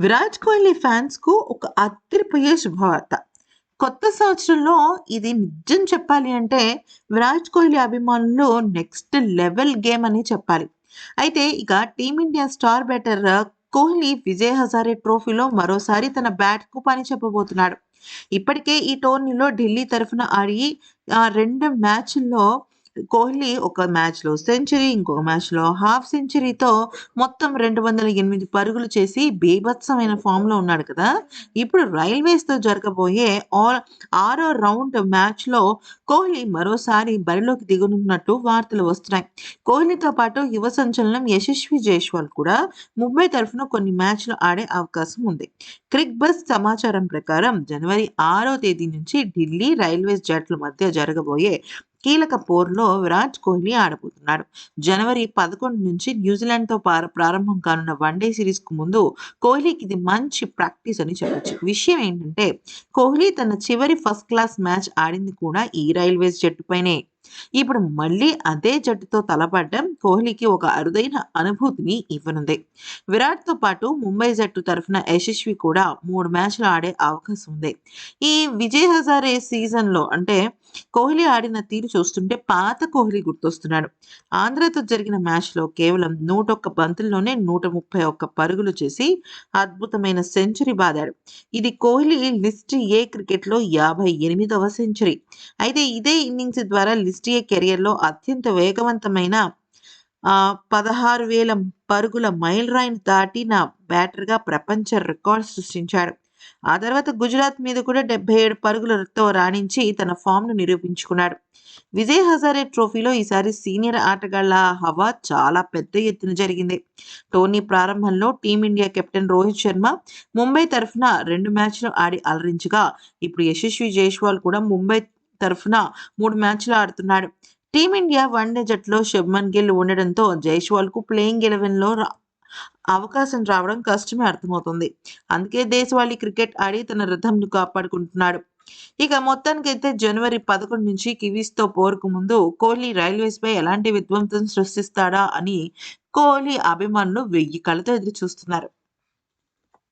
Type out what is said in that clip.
విరాట్ కోహ్లీ ఫ్యాన్స్‌కు ఒక అదిరిపోయే శుభవార్త. కొత్త సంవత్సరంలో ఇది నిజం చెప్పాలి అంటే విరాట్ కోహ్లీ అభిమానులు నెక్స్ట్ లెవెల్ గేమ్ అని చెప్పాలి. అయితే ఇక team India star batter Kohli Vijay Hazare ట్రోఫీలో మరోసారి తన బ్యాట్‌కు పని చెప్పబోతున్నాడు. ఇప్పటికే ఈ టోర్నీలో ఢిల్లీ తరఫున ఆడి ఆ రెండు మ్యాచ్‌ల్లో కోహ్లీ ఒక మ్యాచ్‌లో సెంచరీ, ఇంకొక మ్యాచ్‌లో హాఫ్ సెంచరీతో మొత్తం 208 పరుగులు చేసి బీభత్సమైన ఫామ్‌లో ఉన్నాడు కదా! ఇప్పుడు రైల్వేస్‌తో జరగబోయే ఆల్ ఆరో రౌండ్ మ్యాచ్‌లో కోహ్లీ మరోసారి బరిలోకి దిగనున్నట్టు వార్తలు వస్తున్నాయి. కోహ్లీతో పాటు యువ సంచలనం యశస్వి జైస్వాల్ కూడా ముంబై తరఫున కొన్ని మ్యాచ్‌లు ఆడే అవకాశం ఉంది. క్రిక్ బస్ సమాచారం ప్రకారం జనవరి ఆరో తేదీ నుంచి ఢిల్లీ, రైల్వేస్ జట్ల మధ్య జరగబోయే కీలక పోరులో విరాట్ కోహ్లీ ఆడబోతున్నాడు. జనవరి 11 నుంచి న్యూజిలాండ్‌తో పార ప్రారంభం కానున్న వన్డే సిరీస్‌కు ముందు కోహ్లీకి ఇది మంచి ప్రాక్టీస్ అని చెప్పొచ్చు. విషయం ఏంటంటే కోహ్లీ తన చివరి ఫస్ట్ క్లాస్ మ్యాచ్ ఆడింది కూడా ఈ రైల్వేస్ జట్టుపైనే. ఇప్పుడు మళ్ళీ అదే జట్టుతో తలపడడం కోహ్లీకి ఒక అరుదైన అనుభూతిని ఇవ్వనుంది. విరాట్‌తో పాటు ముంబై జట్టు తరఫున యశస్వి కూడా మూడు మ్యాచ్‌లు ఆడే అవకాశం ఉంది. ఈ విజయ్ హజారే సీజన్‌లో అంటే కోహ్లీ ఆడిన తీరు చూస్తుంటే పాత కోహ్లీ గుర్తొస్తున్నాడు. ఆంధ్రతో జరిగిన మ్యాచ్‌లో కేవలం 101 బంతుల్లోనే 131 పరుగులు చేసి అద్భుతమైన సెంచరీ బాదాడు. ఇది కోహ్లీ లిస్ట్ ఏ క్రికెట్‌లో 58వ సెంచరీ. అయితే ఇదే ఇన్నింగ్స్ ద్వారా లిస్ట్ ఏ కెరియర్‌లో అత్యంత వేగవంతమైన పదహారు వేల పరుగుల మైల్ రాయిని దాటిన బ్యాటర్‌గా ప్రపంచ రికార్డ్ సృష్టించాడు. ఆ తర్వాత గుజరాత్ మీద కూడా 77 పరుగులతో రాణించి తన ఫామ్‌ను నిరూపించుకున్నాడు. విజయ్ హజారే ట్రోఫీలో ఈసారి సీనియర్ ఆటగాళ్ళ హవా చాలా పెద్ద ఎత్తున జరిగింది. టోర్నీ ప్రారంభంలో team India captain Rohit Sharma Mumbai తరఫున రెండు మ్యాచ్‌లు ఆడి అలరించగా ఇప్పుడు యశస్వి జైస్వాల్ కూడా ముంబై తరఫున మూడు మ్యాచ్‌లు ఆడుతున్నాడు. టీమిండియా వన్డే జట్లో శుభ్మన్ గిల్ ఉండడంతో జైస్వాల్‌కు ప్లేయింగ్ ఎలెవెన్‌లో అవకాశం రావడం కష్టమే అర్థమవుతుంది అందుకే దేశవాళీ క్రికెట్ ఆడి తన రథంను కాపాడుకుంటున్నాడు. ఇక మొత్తానికైతే జనవరి 11 నుంచి కివీస్‌తో పోరుకు ముందు కోహ్లీ రైల్వేస్‌పై ఎలాంటి విధ్వంసం సృష్టిస్తాడా అని కోహ్లీ అభిమానులు వెయ్యి కళ్ళతో ఎదురు చూస్తున్నారు.